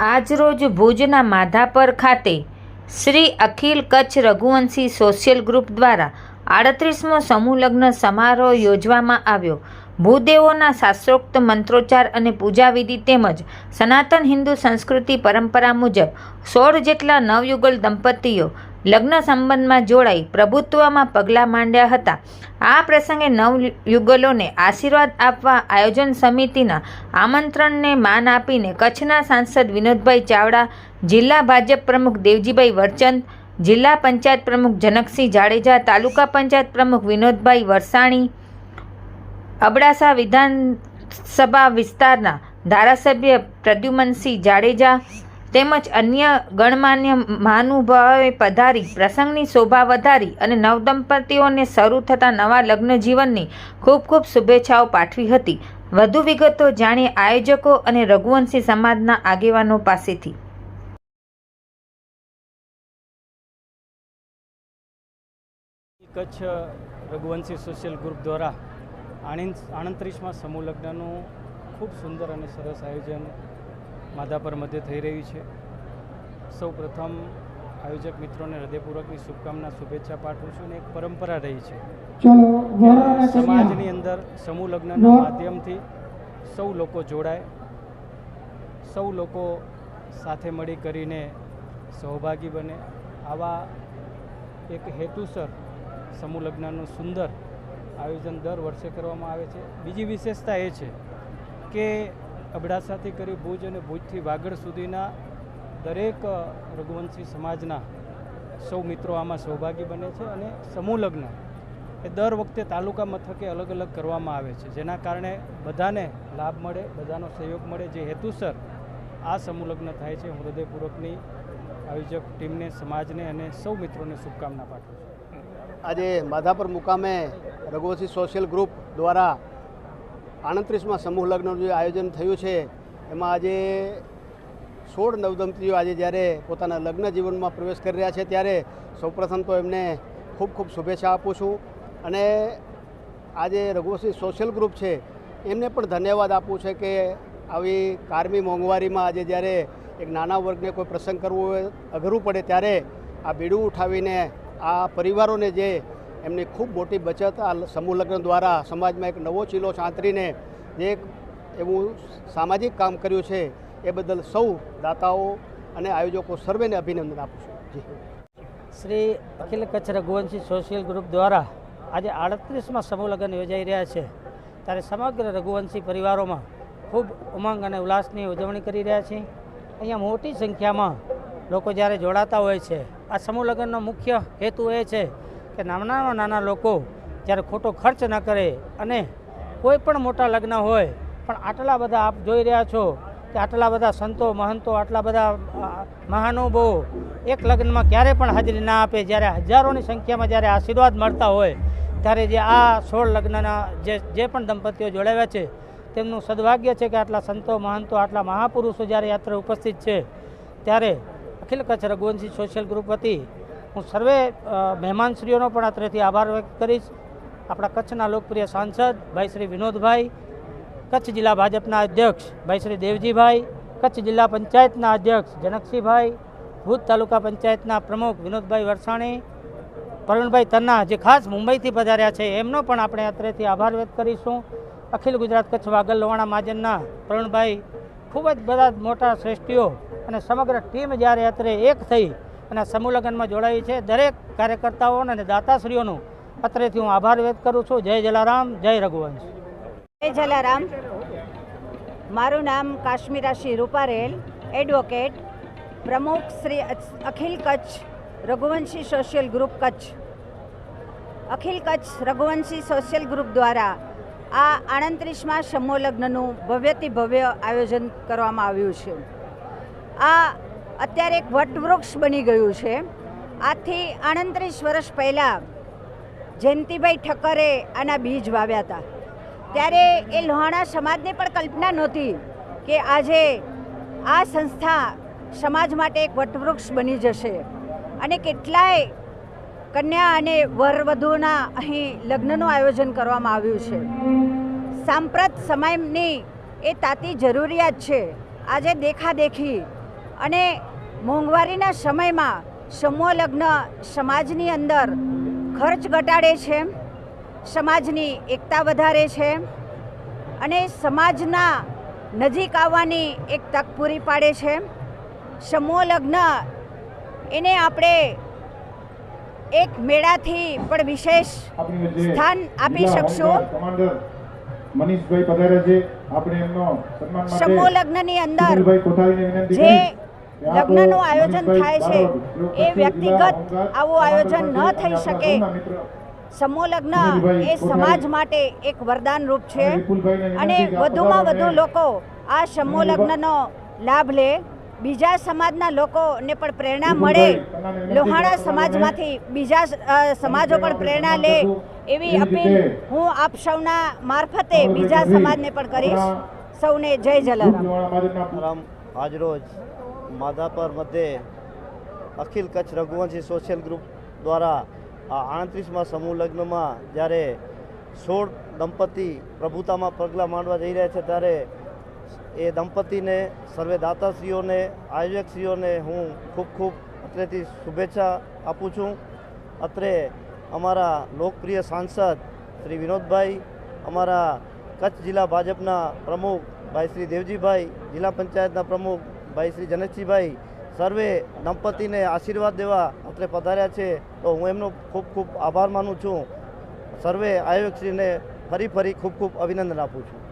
આજરોજ ભુજના માધાપર ખાતે શ્રી અખિલ કચ્છ રઘુવંશી સોશિયલ ગ્રુપ દ્વારા આડત્રીસમો સમૂહ સમારોહ યોજવામાં આવ્યો. ભૂદેવોના શાસ્ત્રોક્ત મંત્રોચ્ચાર અને પૂજાવિધિ તેમજ સનાતન હિન્દુ સંસ્કૃતિ પરંપરા મુજબ સોળ જેટલા નવયુગલ દંપતીઓ લગ્ન સંબંધમાં જોડાઈ પ્રભુત્વમાં પગલાં માંડ્યા હતા. આ પ્રસંગે નવયુગલોને આશીર્વાદ આપવા આયોજન સમિતિના આમંત્રણને માન આપીને કચ્છના સાંસદ વિનોદભાઈ ચાવડા, જિલ્લા ભાજપ પ્રમુખ દેવજીભાઈ વરચંદ, જિલ્લા પંચાયત પ્રમુખ જનકસિંહ જાડેજા, તાલુકા પંચાયત પ્રમુખ વિનોદભાઈ વરસાણી, અબડાસા વિધાનસભા વિસ્તારના ધારાસભ્ય પ્રદ્યુમનસિંહ જાડેજા તેમજ અન્ય ગણમાન્ય મહાનુભાવોએ પધારી, પ્રસંગની શોભા વધારી અને નવદંપતીઓને શરૂ થતા નવા લગ્ન જીવનની ખૂબ ખૂબ શુભેચ્છાઓ પાઠવી હતી. વધુ વિગતો જાણીએ આયોજકો અને રઘુવંશી સમાજના આગેવાનો પાસેથી. કચ્છ રઘુવંશી સોશિયલ ગ્રુપ દ્વારા આણંદ આણત્રીસમાં સમૂહ લગ્નનું ખૂબ સુંદર અને સરસ આયોજન માધાપર મધ્ય થઈ રહ્યું છે. સૌ પ્રથમ આયોજક મિત્રોને હૃદયપૂર્વકની શુભકામના શુભેચ્છા પાઠવું છું અને એક પરંપરા રહી છે. સમાજની અંદર સમૂહ લગ્નના માધ્યમથી સૌ લોકો જોડાય. સૌ લોકો સાથે મળી કરીને સહભાગી બને. આવા એક હેતુસર સમૂહ લગ્નનું સુંદર આયોજન દર વર્ષે કરવામાં આવે છે. બીજી વિશેષતા એ છે કે અબડાસાથી કરી ભુજ અને ભુજથી વાગડ સુધીના દરેક રઘુવંશી સમાજના સૌ મિત્રો આમાં સૌભાગી બને છે અને સમૂહ લગ્ન એ દર વખતે તાલુકા મથકે અલગ અલગ કરવામાં આવે છે. જેના કારણે બધાને લાભ મળે, બધાનો સહયોગ મળે. જે હેતુસર આ સમૂહ લગ્ન થાય છે, હું હૃદયપૂર્વકની આયોજક ટીમને, સમાજને અને સૌ મિત્રોને શુભકામના પાઠવું છું. આજે માધાપર મુકામે રઘુવંશી સોશિયલ ગ્રુપ દ્વારા આણત્રીસમાં સમૂહ લગ્નનું જે આયોજન થયું છે, એમાં આજે સોળ નવદંપતીઓ આજે જ્યારે પોતાના લગ્ન જીવનમાં પ્રવેશ કરી રહ્યા છે, ત્યારે સૌપ્રથમ તો એમને ખૂબ ખૂબ શુભેચ્છા આપું છું. અને આજે રઘુવંશી સોશિયલ ગ્રુપ છે, એમને પણ ધન્યવાદ આપવું છે કે આવી કારમી મોંઘવારીમાં આજે જ્યારે એક નાના વર્ગને કોઈ પ્રસંગ કરવો અઘરું પડે, ત્યારે આ બીડું ઉઠાવીને આ પરિવારોને જે એમની ખૂબ મોટી બચત આ સમૂહ લગ્ન દ્વારા સમાજમાં એક નવો ચીલો છાંતરીને જે એક એવું સામાજિક કામ કર્યું છે, એ બદલ સૌ દાતાઓ અને આયોજકો સર્વેને અભિનંદન આપું છું. જી. શ્રી અખિલ કચ્છ રઘુવંશી સોશિયલ ગ્રુપ દ્વારા આજે આડત્રીસમાં સમૂહ લગ્ન યોજાઈ રહ્યા છે. ત્યારે સમગ્ર રઘુવંશી પરિવારોમાં ખૂબ ઉમંગ અને ઉલ્લાસની ઉજવણી કરી રહ્યા છે. અહીંયા મોટી સંખ્યામાં લોકો જ્યારે જોડાતા હોય છે, આ સમૂહ લગ્નનો મુખ્ય હેતુ એ છે કે નાના નાના લોકો જ્યારે ખોટો ખર્ચ ન કરે અને કોઈ પણ મોટા લગ્ન હોય, પણ આટલા બધા આપ જોઈ રહ્યા છો કે આટલા બધા સંતો, મહંતો, આટલા બધા મહાનુભવો એક લગ્નમાં ક્યારે પણ હાજરી ના આપે. જ્યારે હજારોની સંખ્યામાં જ્યારે આશીર્વાદ મળતા હોય, ત્યારે જે આ સોળ લગ્નના જે જે પણ દંપતીઓ જોડાવ્યા છે, તેમનું સદભાગ્ય છે કે આટલા સંતો, મહંતો, આટલા મહાપુરુષો જ્યારે યાત્રા ઉપસ્થિત છે, ત્યારે અખિલ કચ્છ રઘુવંશી સોશિયલ ગ્રુપ વતી હું સર્વે મહેમાનશ્રીઓનો પણ અત્રેથી આભાર વ્યક્ત કરીશ. આપણા કચ્છના લોકપ્રિય સાંસદ ભાઈ શ્રી વિનોદભાઈ, કચ્છ જિલ્લા ભાજપના અધ્યક્ષ ભાઈ શ્રી દેવજીભાઈ, કચ્છ જિલ્લા પંચાયતના અધ્યક્ષ જનકસિંહભાઈ ભૂત તાલુકા પંચાયતના પ્રમુખ વિનોદભાઈ વરસાણી, પ્રવીણભાઈ તન્ના જે ખાસ મુંબઈથી પધાર્યા છે, એમનો પણ આપણે અત્રેથી આભાર વ્યક્ત કરીશું. અખિલ ગુજરાત કચ્છ વાગલ લોવાણા મહાજનના પ્રવીણભાઈ ખૂબ જ બધા મોટા શ્રેષ્ઠીઓ અને સમગ્ર ટીમ જ્યારે અત્રે એક થઈ અને સમૂહ લગ્નમાં જોડાઈ છે. દરેક કાર્યકર્તાઓ અને દાતાશ્રીઓનું અત્રેથી હું આભાર વ્યક્ત કરું છું. જય જલારામ, જય રઘુવંશ. જય જલારામ. મારું નામ કાશ્મીરાશી રૂપારેલ એડવોકેટ, પ્રમુખ Shri Akhil Kutch, Raghuvanshi social group Kutch. Akhil Kutch Raghuvanshi social group દ્વારા આ આણત્રીસમાં સમૂહ લગ્નનું ભવ્યથી ભવ્ય આયોજન કરવામાં આવ્યું છે. આ અત્યારે એક વટવૃક્ષ બની ગયું છે. આથી આણત્રીસ વર્ષ પહેલાં જયંતિભાઈ ઠક્કરે આના બીજ વાવ્યા હતા. ત્યારે એ લોહાણા સમાજને પણ કલ્પના નહોતી કે આજે આ સંસ્થા સમાજ માટે એક વટવૃક્ષ બની જશે. અને કેટલાય કન્યા અને વરવધુના અહીં લગ્નનું આયોજન કરવામાં આવ્યું છે. સાંપ્રત સમયની એ તાતી જરૂરિયાત છે. આજે દેખાદેખી. અને મોંઘવારીના સમયમાં સમૂહ લગ્ન સમાજની અંદર ખર્ચ ઘટાડે છે સમાજની એકતા વધારે છે અને સમાજના નજીક આવવાની એક તક પૂરી પાડે છે. સમૂહ લગ્ન એને આપણે એક મેળાથી પણ વિશેષ સ્થાન આપી શકશું. શકશો. મનીષભાઈ પધાર્યા છે. આપણે એમનો સમૂહ લગ્નની અંદર જે લગ્નનું આયોજન થાય છે. એ વ્યક્તિગત આવું આયોજન ન થઈ શકે. સમૂહ લગ્ન એ સમાજ માટે એક વરદાન રૂપ છે. અને વધુમાં વધુ લોકો આ સમૂહ લગ્નનો લાભ લે. બીજા સમાજના લોકોને પણ પ્રેરણા મળે. લોહાણા સમાજમાંથી બીજા સમાજો પણ પ્રેરણા લે. એવી અપીલ હું આપ સૌના મારફતે બીજા સમાજને પણ કરીશ. સૌને જય જલારામ. આજરોજ માધાપર મધ્યે અખિલ કચ્છ રઘુવંશી સોશિયલ ગ્રુપ દ્વારા આ આડત્રીસમાં સમૂહ લગ્નમાં જ્યારે સોળ દંપતી પ્રભુતામાં પગલાં માંડવા જઈ રહ્યા છે, ત્યારે એ દંપતીને સર્વે દાતાશ્રીઓને, આયોજકશ્રીઓને હું ખૂબ ખૂબ અત્રેથી શુભેચ્છા આપું છું. અત્રે અમારા લોકપ્રિય સાંસદ શ્રી વિનોદભાઈ, અમારા કચ્છ જિલ્લા ભાજપના પ્રમુખ ભાઈ શ્રી દેવજીભાઈ, જિલ્લા પંચાયતના પ્રમુખ ભાઈ શ્રી જનેશજીભાઈ, સર્વે દંપતીને આશીર્વાદ દેવા અત્રે પધાર્યા છે. તો હું એમનો ખૂબ ખૂબ આભાર માનું છું. સર્વે આયોજકશ્રીને ફરી ફરી ખૂબ ખૂબ અભિનંદન આપું છું.